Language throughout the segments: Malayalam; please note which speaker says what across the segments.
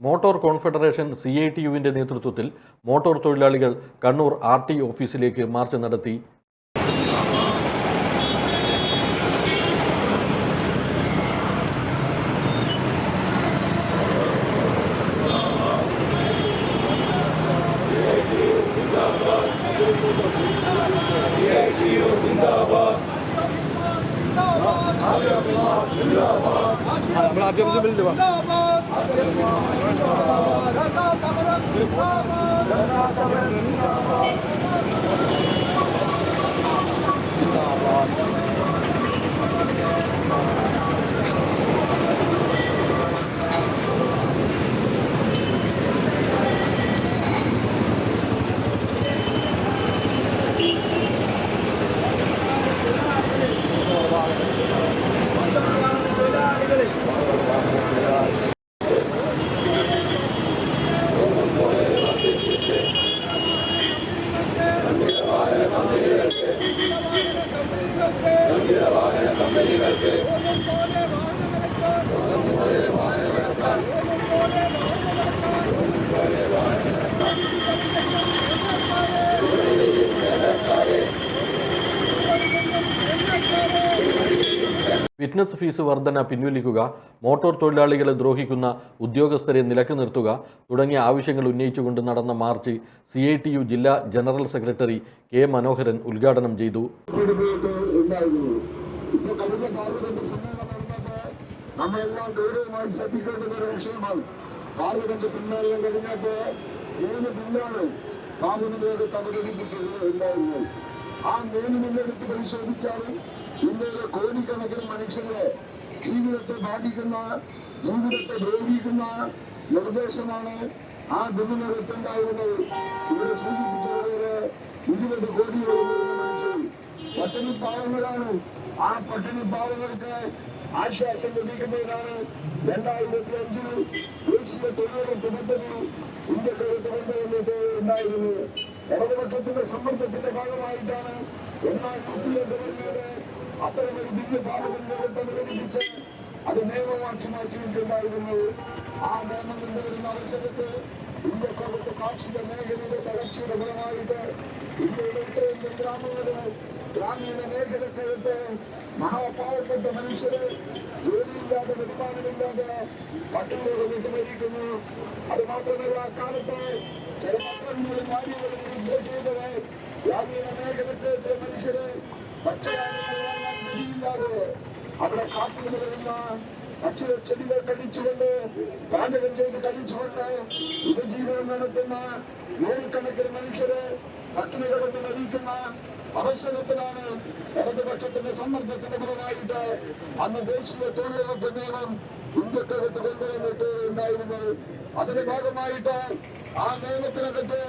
Speaker 1: Motor confederation C I T യുവിന്റെ നേതൃത്വത്തിൽ മോട്ടോർ തൊഴിലാളികൾ കണ്ണൂർ ആർ ടി ഓഫീസിലേക്ക് മാർച്ച് നടത്തി.
Speaker 2: നമ്മൾ ആദ്യം ഓഫീസിൽ Thank you. ബില്ല് വാ
Speaker 1: ഫിറ്റ്നസ് ഫീസ് വർധന പിൻവലിക്കുക മോട്ടോർ തൊഴിലാളികളെ ദ്രോഹിക്കുന്ന ഉദ്യോഗസ്ഥരെ നിലയ്ക്ക് നിർത്തുക തുടങ്ങിയ ആവശ്യങ്ങൾ ഉന്നയിച്ചുകൊണ്ട് നടന്ന march C I T U ജില്ലാ ജനറൽ സെക്രട്ടറി കെ മനോഹരൻ ഉദ്ഘാടനം ചെയ്തു.
Speaker 3: നമ്മളെല്ലാം ഒരു സമ്മേളനം ആ മൂന്ന് പരിശോധിച്ചാലും പരിശോധിച്ചാൽ ഇന്ത്യയിലെ കോടിക്കണക്കിന് മനുഷ്യരെ ജീവിതത്തെ ബാധിക്കുന്ന ജീവിതത്തെ ദ്രോഹിക്കുന്ന നിർദ്ദേശമാണ് ആ ബില്ലിനകത്തുണ്ടായിരുന്നത് ഇവിടെ സൂചിപ്പിച്ചതുപോലെ ഇരുപത് കോടിയോളം മനുഷ്യർ പട്ടിണി പാവങ്ങളാണ്. ആ പട്ടിണി പാവങ്ങൾക്ക് ആശ്വാസം ലഭിക്കുന്നതിനാണ് രണ്ടായിരത്തി അഞ്ചിൽ ദേശീയ തൊഴിലുറപ്പ് പദ്ധതി ഇന്ത്യക്കാരെ കൊണ്ടുവന്നിട്ട് ഉണ്ടായിരുന്നത് ഇടതുപക്ഷത്തിന്റെ സമ്മർദ്ദത്തിന്റെ ഭാഗമായിട്ടാണ് എന്നാൽ യുപിഎ ഗവൺമെന്റ് അത്തരമൊരു ബില്ല് പാർലമെന്റിനകത്ത് അവതരിപ്പിച്ച് അത് നിയമമാക്കി മാറ്റിയിട്ടുണ്ടായിരുന്നു. ആ നിയമം കൊണ്ടുവരുന്ന അവസരത്ത് ഇന്ത്യക്കകത്ത് കാർഷിക മേഖലയുടെ തകർച്ചയുടെ ഫലമായിട്ട് ഇന്ത്യയുടെ ഉത്തരേന്ത്യൻ ഗ്രാമങ്ങളിലെ ഗ്രാമീണ മേഖലക്കകത്ത് മഹാപാവപ്പെട്ട മനുഷ്യര് ജോലിയില്ലാതെ വരുമാനമില്ലാതെ പട്ടിണിയോട് വിട്ടുമരിക്കുന്നു അത് മാത്രമല്ല അക്കാലത്ത് കാര്യങ്ങളും റിപ്പോർട്ട് ചെയ്തത് ഗ്രാമീണ മേഖലക്കകത്തെ മനുഷ്യര് ഗതിയില്ലാതെ അവിടെ കാട്ടിൽ വരുന്ന ഭക്ഷ്യ ചെടികൾ കഴിച്ചുകൊണ്ട് പാചകം ചെയ്ത് കഴിച്ചുകൊണ്ട് ഉപജീവനം നടത്തുന്ന നൂറുകണക്കിന് മനുഷ്യര് പട്ടിണി കിടന്ന് മരിക്കുന്ന അവസരത്തിലാണ് ഇടതുപക്ഷത്തിന്റെ സമ്മർദ്ദത്തിന്റെ ഫലമായിട്ട് അന്ന് ദേശീയ തൊഴിലുറപ്പ് നിയമം ഇന്ത്യക്കകത്ത് കൊണ്ടുവന്നിട്ട് ഉണ്ടായിരുന്നത് അതിന്റെ ഭാഗമായിട്ട് ആ നിയമത്തിനകത്ത്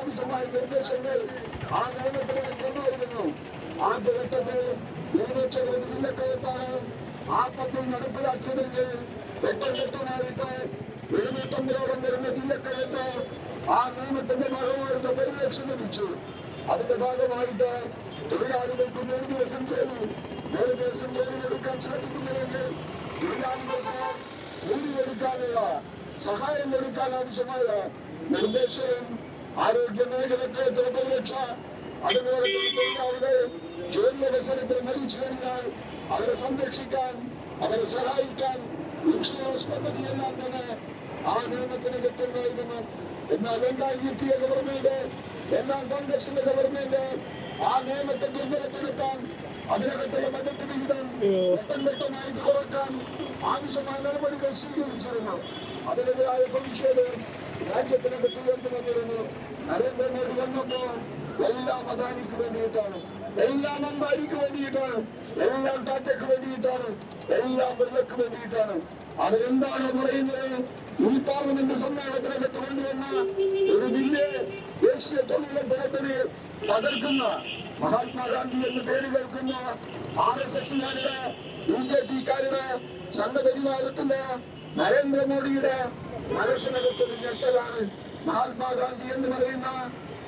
Speaker 3: ആവശ്യമായ നിർദ്ദേശങ്ങൾ ആ നിയമത്തിനകത്ത് കൊണ്ടുവരുന്നു ആദ്യഘട്ടത്തിൽ നിയമച്ചകര ജില്ലക്കകത്താണ് ആ പദ്ധതി നടപ്പിലാക്കിയതെങ്കിൽ ഘട്ടം വ്യക്തമായിട്ട് എഴുന്നൂറ്റമ്പതോളം വരുന്ന ജില്ലക്കകത്ത് ആ നിയമത്തിന്റെ ഭാഗമായിട്ട് പരിരക്ഷ ലഭിച്ചു. അതിന്റെ ഭാഗമായിട്ട് തൊഴിലാളികൾക്ക് മൂന്ന് ദിവസം ജോലി മൂന്ന് ദിവസം ജോലി എടുക്കാൻ ശ്രമിക്കുന്നുവെങ്കിൽ തൊഴിലാളികൾക്ക് കൂലി എടുക്കാനുള്ള സഹായം എടുക്കാൻ ആവശ്യമായ നിർദ്ദേശവും ആരോഗ്യ മേഖലയ്ക്ക് പരിരക്ഷ അതുപോലെ തൊഴിലാളികൾ ജോലി അവസരത്തിൽ മരിച്ചു കഴിഞ്ഞാൽ അവരെ സംരക്ഷിക്കാൻ അവരെ സഹായിക്കാൻ ഇൻഷുറൻസ് പദ്ധതിയെല്ലാം തന്നെ ആ നിയമത്തിനകത്തുണ്ടായിരുന്നു എന്നാൽ രണ്ടാം യു പി എ ഗവൺമെന്റ് എന്നാൽ കോൺഗ്രസിന്റെ ഗവൺമെന്റ്. ആ നിയമത്തെ ദുർബലപ്പെടുത്താൻ അതിനകത്തുള്ള ബജറ്റ് വിഹിതം ഘട്ടം ഘട്ടമായി കുറയ്ക്കാൻ ആവശ്യമായ നടപടികൾ സ്വീകരിച്ചിരുന്നു. അതിനെതിരായ പ്രതിഷേധം രാജ്യത്തിനകത്ത് ഉയർന്നു വന്നിരുന്നു നരേന്ദ്രമോദി വന്നപ്പോ എല്ലാം അദാനിക്ക് വേണ്ടിയിട്ടാണ്. എല്ലാം അംബാനിക്ക് വേണ്ടിയിട്ടാണ്. എല്ലാം ടാറ്റയ്ക്ക് വേണ്ടിയിട്ടാണ്. എല്ലാം ബിർളക്ക് വേണ്ടിയിട്ടാണ്. അവരെന്താണ് പറയുന്നത്? ഈ പാർലമെന്റ് സമ്മേളനത്തിനകത്ത് കൊണ്ടുവന്ന ഒരു ബില്ല് ദേശീയ തൊഴിലുറപ്പിന് തകർക്കുന്ന മഹാത്മാഗാന്ധി എന്ന് പേര് കേൾക്കുന്ന ആർ എസ് എസ്സുകാരുടെ ബി ജെ പിക്കാരുടെ സംഘപരിവാരത്തിന്റെ നരേന്ദ്രമോദിയുടെ മനസ്സിനകത്തൊരു ഞെട്ടലാണ് മഹാത്മാഗാന്ധി എന്ന് പറയുന്ന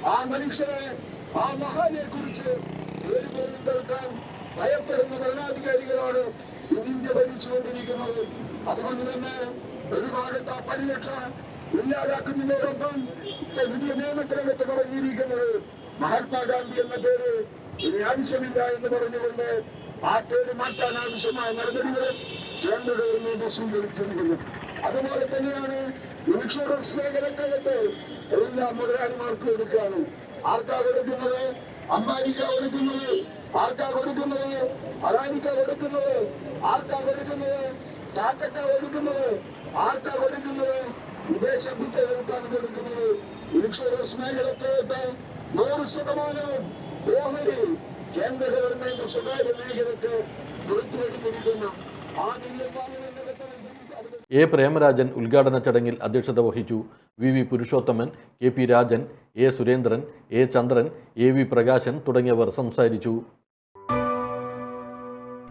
Speaker 3: ആ മനുഷ്യനെ ആ മഹാനെ കുറിച്ച് ഒരു പോലും കേൾക്കാൻ ഭയപ്പെടുന്ന ഭരണാധികാരികളാണ് ഇന്ത്യ ഭരിച്ചുകൊണ്ടിരിക്കുന്നത്. അതുകൊണ്ട് തന്നെ ഒരു ഭാഗത്ത് ആ പരിരക്ഷ ഇല്ലാതാക്കുന്നതിനോടൊപ്പം പുതിയ നിയമത്തിനകത്ത് പറഞ്ഞിരിക്കുന്നത് മഹാത്മാഗാന്ധി എന്ന പേര് ഇനി ആവശ്യമില്ല എന്ന് പറഞ്ഞുകൊണ്ട് ആ പേര് മാറ്റാൻ ആവശ്യമായ നടപടികൾ കേന്ദ്ര ഗവൺമെന്റ് സ്വീകരിച്ചിരിക്കുന്നു അതുപോലെ തന്നെയാണ് ഇൻഷുറൻസ് മേഖലക്കകത്ത് എല്ലാ മുതലാളിമാർക്കും എടുക്കുകയാണ് ആർക്കാ കൊടുക്കുന്നത് അമ്പാനിക്ക കൊടുക്കുന്നത് ആർക്കാ കൊടുക്കുന്നത് അറാനിക്ക കൊടുക്കുന്നത് ആർക്കാ കൊടുക്കുന്നത് ടാറ്റക്ക കൊടുക്കുന്നത് ആട്ട കൊടുക്കുന്നത് വിദേശ കുറ്റകൾക്കാണ് കൊടുക്കുന്നത് ഇൻഷുറൻസ് മേഖലക്കകത്ത് നൂറ് ശതമാനവും ഓഹരി കേന്ദ്ര ഗവൺമെന്റ് സ്വകാര്യ മേഖലക്ക് കൊടുത്തുകൊടുത്തിരിക്കുന്നു. ആ
Speaker 1: എ പ്രേമരാജൻ ഉദ്ഘാടന ചടങ്ങിൽ അധ്യക്ഷത വഹിച്ചു V V Purushothaman K P Rajan A Surendran A Chandran A V Prakashan തുടങ്ങിയവർ സംസാരിച്ചു.